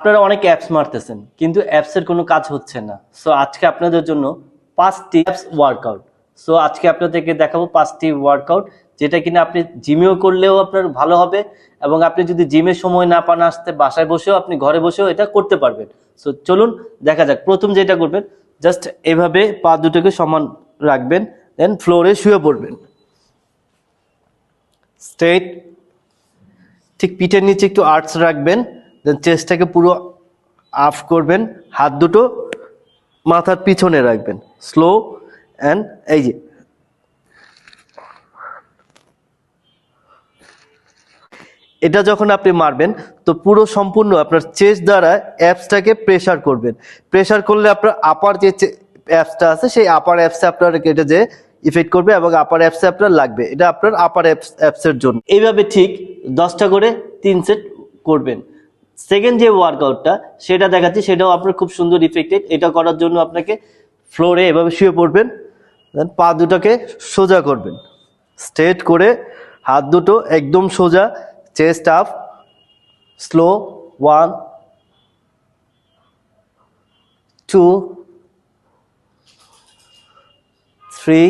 আপনারা অনেক অ্যাপস মারতেছেন, কিন্তু অ্যাপসের কোনো কাজ হচ্ছে না। সো আজকে আপনাদের জন্য পাঁচটি অ্যাপস ওয়ার্কআউট সো আজকে আপনাদেরকে দেখাবো পাঁচটি ওয়ার্কআউট যেটা কিনা আপনি জিমেও করলেও আপনার ভালো হবে এবং আপনি যদি জিমের সময় না পান আসতে, বাসায় বসেও আপনি ঘরে বসেও এটা করতে পারবেন। সো চলুন দেখা যাক। প্রথম যেটা করবেন জাস্ট এভাবে পা দুটোকে সমান রাখবেন দেন ফ্লোরে শুয়ে পড়বেন। স্ট্রেট ঠিক পিঠের নিচে একটু আর্টস রাখবেন। চেস্টটাকে পুরো আফ করবেন, হাত দুটো মাথার পিছনে রাখবেন স্লো অ্যান্ড এই যে। এটা যখন আপনি মারবেন, তো পুরো সম্পূর্ণ আপনার চেস্ট দ্বারা অ্যাপসটাকে প্রেশার করবেন। প্রেশার করলে আপনার আপার যে অ্যাপসটা আছে, সেই আপার অ্যাপসে আপনার এটা যে ইফেক্ট করবে এবং আপার অ্যাপসে আপনার লাগবে। এটা আপনার আপার অ্যাপস অ্যাপসের জন্য। এইভাবে ঠিক দশটা করে তিন সেট করবেন। সেকেন্ড যে ওয়ার্কআউটটা সেটা দেখাচ্ছি, সেটাও আপনার খুব সুন্দর ইফেক্টেড এটা করার জন্য আপনাকে ফ্লোরে এভাবে শুয়ে পড়বেন দেন পা দুটোকে সোজা করবেন। স্ট্রেট করে হাত দুটো একদম সোজা chest up slow one two three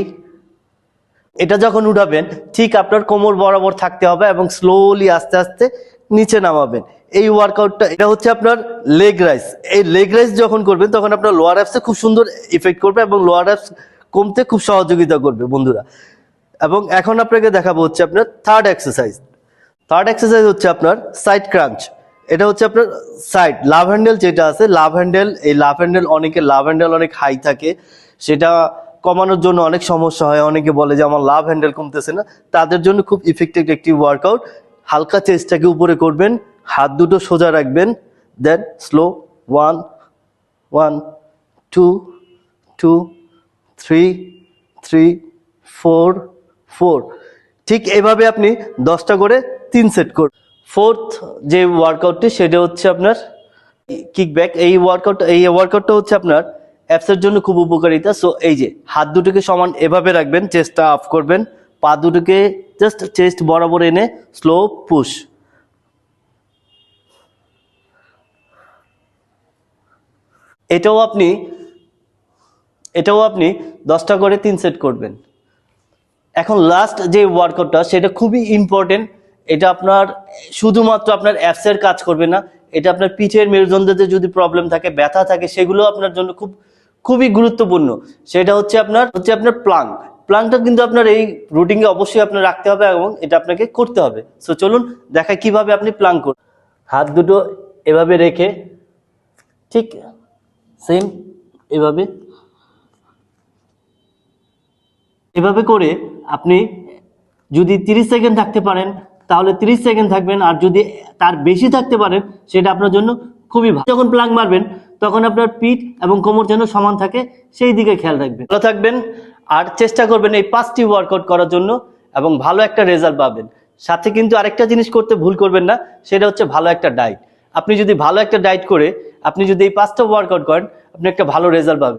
এটা যখন উঠাবেন, ঠিক আপনার কোমর বরাবর থাকতে হবে এবং স্লোলি আস্তে আস্তে নিচে নামাবেন। এই ওয়ার্কআউটটা এটা হচ্ছে আপনার লেগ রাইস এই লেগ রাইস যখন করবেন, তখন আপনার লোয়ার অ্যাপসে খুব সুন্দর ইফেক্ট করবে এবং লোয়ার অ্যাপস কমতে খুব সহযোগিতা করবে, বন্ধুরা। এবং এখন আপনাকে দেখাবো হচ্ছে আপনার থার্ড এক্সারসাইজ থার্ড এক্সারসাইজ হচ্ছে আপনার সাইড ক্রাঞ্চ এটা হচ্ছে আপনার সাইড লাভ হ্যান্ডেল যেটা আছে লাভ হ্যান্ডেল এই লাভ হ্যান্ডেল অনেকে লাভ হ্যান্ডেল অনেক হাই থাকে। সেটা কমানোর জন্য অনেক সমস্যা হয়। অনেকে বলে যে আমার লাভ হ্যান্ডেল কমতেছে না। তাদের জন্য খুব ইফেক্টিভ একটি ওয়ার্কআউট হালকা চেস্টটাকে উপরে করবেন, হাত দুটো সোজা রাখবেন then slow one one two two three three four four ঠিক এভাবে আপনি দশটা করে তিন সেট করুন। ফোর্থ যে ওয়ার্কআউটটি সেটা হচ্ছে আপনার কিকব্যাক এই ওয়ার্কআউট এই ওয়ার্কআউটটা হচ্ছে আপনার অ্যাপসের জন্য খুব উপকারিতা। সো এই যে হাত দুটোকে সমান এভাবে রাখবেন চেস্টটা অফ করবেন, পা দুটোকে জাস্ট চেস্ট বরাবর এনে স্লো পুশ এটাও আপনি এটাও আপনি দশটা করে তিন সেট করবেন। এখন লাস্ট যে ওয়ার্কআউটটা সেটা খুবই ইম্পর্টেন্ট এটা আপনার, শুধুমাত্র আপনার অ্যাপসের কাজ করবে না, এটা আপনার পিঠের মেরুদণ্ডতে যদি প্রবলেম থাকে, ব্যথা থাকে, সেগুলো আপনার জন্য খুব, খুবই গুরুত্বপূর্ণ। সেটা হচ্ছে আপনার হচ্ছে আপনার প্লাং প্লাংটা কিন্তু আপনার এই রুটিনে অবশ্যই আপনার রাখতে হবে এবং এটা আপনাকে করতে হবে। সো চলুন দেখা কীভাবে আপনি প্লাং করুন। হাত দুটো এভাবে রেখে, ঠিক সেম এভাবে এভাবে করে আপনি যদি 30 সেকেন্ড থাকতে পারেন, তাহলে 30 সেকেন্ড থাকবেন। আর যদি তার বেশি থাকতে পারেন, সেটা আপনার জন্য খুবই ভালো। যখন প্লাং মারবেন, তখন আপনার পিঠ এবং কোমর যেন সমান থাকে, সেই দিকে খেয়াল রাখবেন। ভালো থাকবেন। আর চেষ্টা করবেন এই পাঁচটি ওয়ার্কআউট করার জন্য এবং ভালো একটা রেজাল্ট পাবেন। সাথে কিন্তু আরেকটা জিনিস করতে ভুল করবেন না, সেটা হচ্ছে ভালো একটা ডায়েট আপনি যদি ভালো একটা ডায়েট করে আপনি যদি এই পাঁচটা ওয়ার্কআউট করেন, আপনি একটা ভালো রেজাল্ট পাবেন।